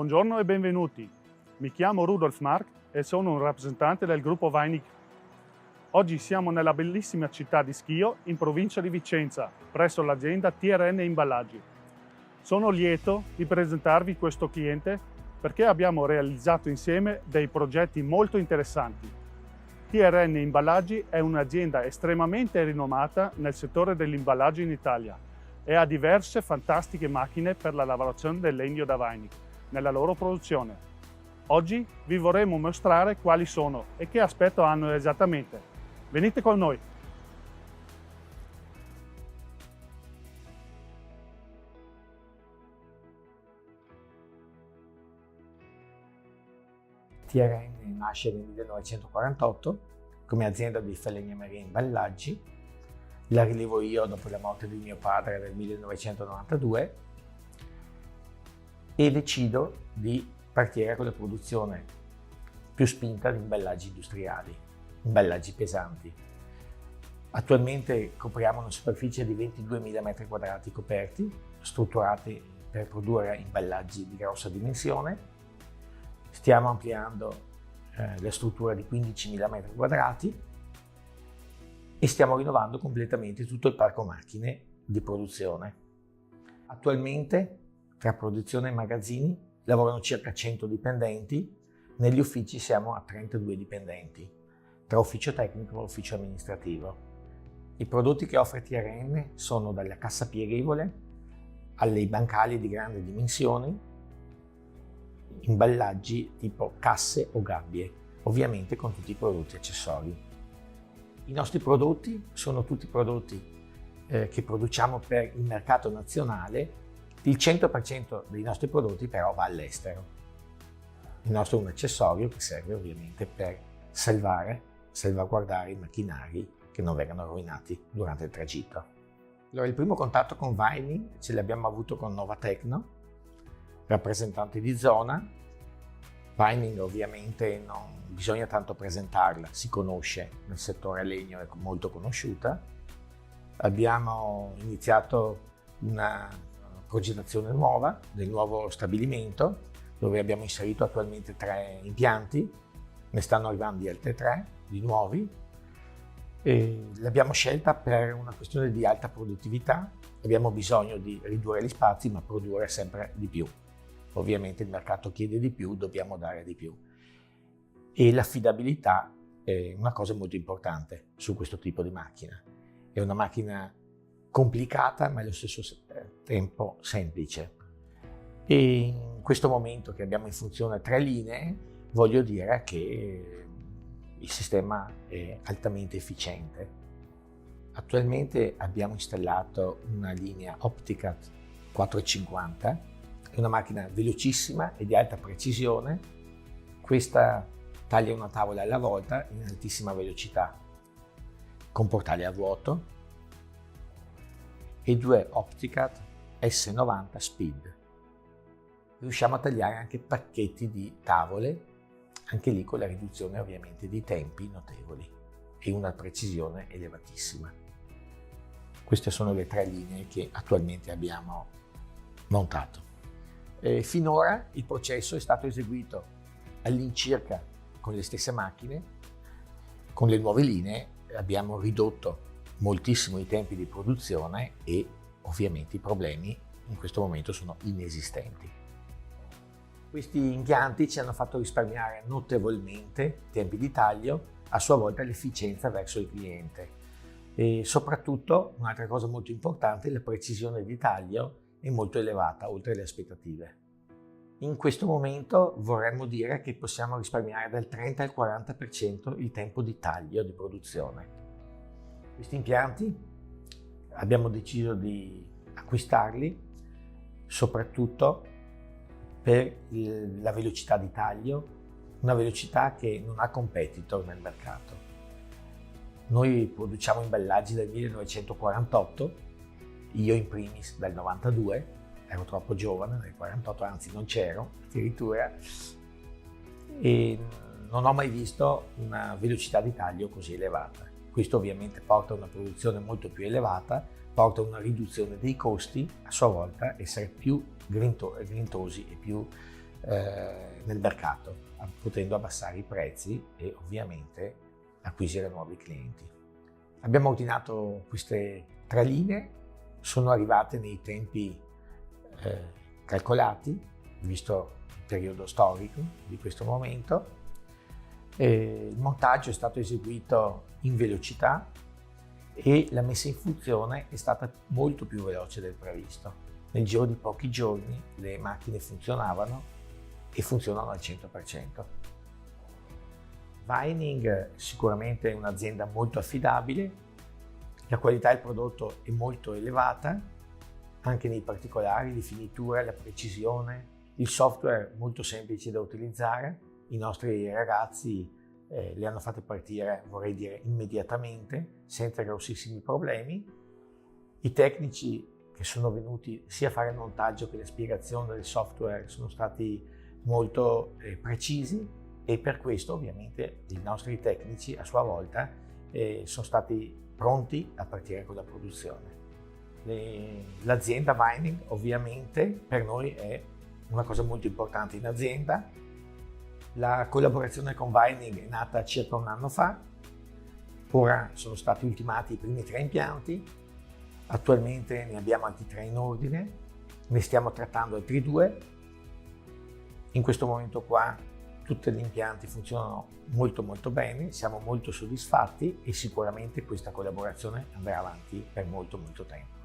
Buongiorno e benvenuti. Mi chiamo Rudolf Mark e sono un rappresentante del gruppo Weinig. Oggi siamo nella bellissima città di Schio, in provincia di Vicenza, presso l'azienda TRN Imballaggi. Sono lieto di presentarvi questo cliente perché abbiamo realizzato insieme dei progetti molto interessanti. TRN Imballaggi è un'azienda estremamente rinomata nel settore dell'imballaggio in Italia e ha diverse fantastiche macchine per la lavorazione del legno da Weinig nella loro produzione. Oggi vi vorremmo mostrare quali sono e che aspetto hanno esattamente. Venite con noi! TRN nasce nel 1948 come azienda di falegnameria e imballaggi. La rilevo io dopo la morte di mio padre nel 1992 e decido di partire con la produzione più spinta di imballaggi industriali, imballaggi pesanti. Attualmente copriamo una superficie di 22.000 m2 coperti, strutturati per produrre imballaggi di grossa dimensione Stiamo ampliando eh, la struttura di 15.000 m2 e stiamo rinnovando completamente tutto il parco macchine di produzione. Attualmente tra produzione e magazzini lavorano circa 100 dipendenti, negli uffici siamo a 32 dipendenti, tra ufficio tecnico e ufficio amministrativo. I prodotti che offre TRN sono dalla cassa pieghevole alle bancali di grandi dimensioni, imballaggi tipo casse o gabbie, ovviamente con tutti i prodotti accessori. I nostri prodotti sono tutti prodotti eh, che produciamo per il mercato nazionale, il 100% dei nostri prodotti però va all'estero. Il nostro è un accessorio che serve ovviamente per salvare, salvaguardare i macchinari che non vengano rovinati durante il tragitto. Allora, il primo contatto con Vining ce l'abbiamo avuto con Nova Tecno, rappresentanti di zona. Vining ovviamente non bisogna tanto presentarla, si conosce nel settore legno, è molto conosciuta. Abbiamo iniziato una progettazione nuova del nuovo stabilimento dove abbiamo inserito attualmente tre impianti, ne stanno arrivando altri tre di nuovi. E l'abbiamo scelta per una questione di alta produttività, abbiamo bisogno di ridurre gli spazi ma produrre sempre di più. Ovviamente il mercato chiede di più, dobbiamo dare di più. E l'affidabilità è una cosa molto importante su questo tipo di macchina. È una macchina complicata ma allo stesso tempo semplice. E in questo momento che abbiamo in funzione tre linee, voglio dire che il sistema è altamente efficiente. Attualmente abbiamo installato una linea Opticat 450 è una macchina velocissima e di alta precisione. Questa taglia una tavola alla volta in altissima velocità, con portale a vuoto e due Opticat S90 Speed. Riusciamo a tagliare anche pacchetti di tavole, anche lì con la riduzione ovviamente di tempi notevoli e una precisione elevatissima. Queste sono le tre linee che attualmente abbiamo montato. Eh, finora il processo è stato eseguito all'incirca con le stesse macchine, con le nuove linee abbiamo ridotto moltissimo i tempi di produzione e ovviamente i problemi in questo momento sono inesistenti. Questi impianti ci hanno fatto risparmiare notevolmente tempi di taglio, a sua volta l'efficienza verso il cliente e soprattutto un'altra cosa molto importante, la precisione di taglio è molto elevata, oltre le aspettative. In questo momento vorremmo dire che possiamo risparmiare dal 30 al 40% il tempo di taglio di produzione. Questi impianti abbiamo deciso di acquistarli soprattutto per la velocità di taglio, una velocità che non ha competitor nel mercato. Noi produciamo imballaggi dal 1948 io in primis dal 92, ero troppo giovane, nel 48 anzi non c'ero addirittura, e non ho mai visto una velocità di taglio così elevata. Questo ovviamente porta a una produzione molto più elevata, porta a una riduzione dei costi, a sua volta essere più grintosi e più eh, nel mercato, potendo abbassare i prezzi e ovviamente acquisire nuovi clienti. Abbiamo ordinato queste tre linee, sono arrivate nei tempi eh, calcolati, visto il periodo storico di questo momento. E il montaggio è stato eseguito in velocità e la messa in funzione è stata molto più veloce del previsto. Nel giro di pochi giorni le macchine funzionavano e funzionano al 100%. Vining sicuramente è un'azienda molto affidabile, la qualità del prodotto è molto elevata, anche nei particolari, di finitura, la precisione, il software molto semplice da utilizzare, i nostri ragazzi eh, le hanno fatte partire, vorrei dire, immediatamente, senza grossissimi problemi. I tecnici che sono venuti sia a fare il montaggio che la spiegazione del software sono stati molto eh, precisi e per questo ovviamente i nostri tecnici a sua volta eh, sono stati pronti a partire con la produzione. Le, l'azienda Vining ovviamente per noi è una cosa molto importante in azienda. La collaborazione con Vining è nata circa un anno fa, ora sono stati ultimati i primi tre impianti, attualmente ne abbiamo altri tre in ordine, ne stiamo trattando altri due. In questo momento qua tutti gli impianti funzionano molto molto bene, siamo molto soddisfatti e sicuramente questa collaborazione andrà avanti per molto molto tempo.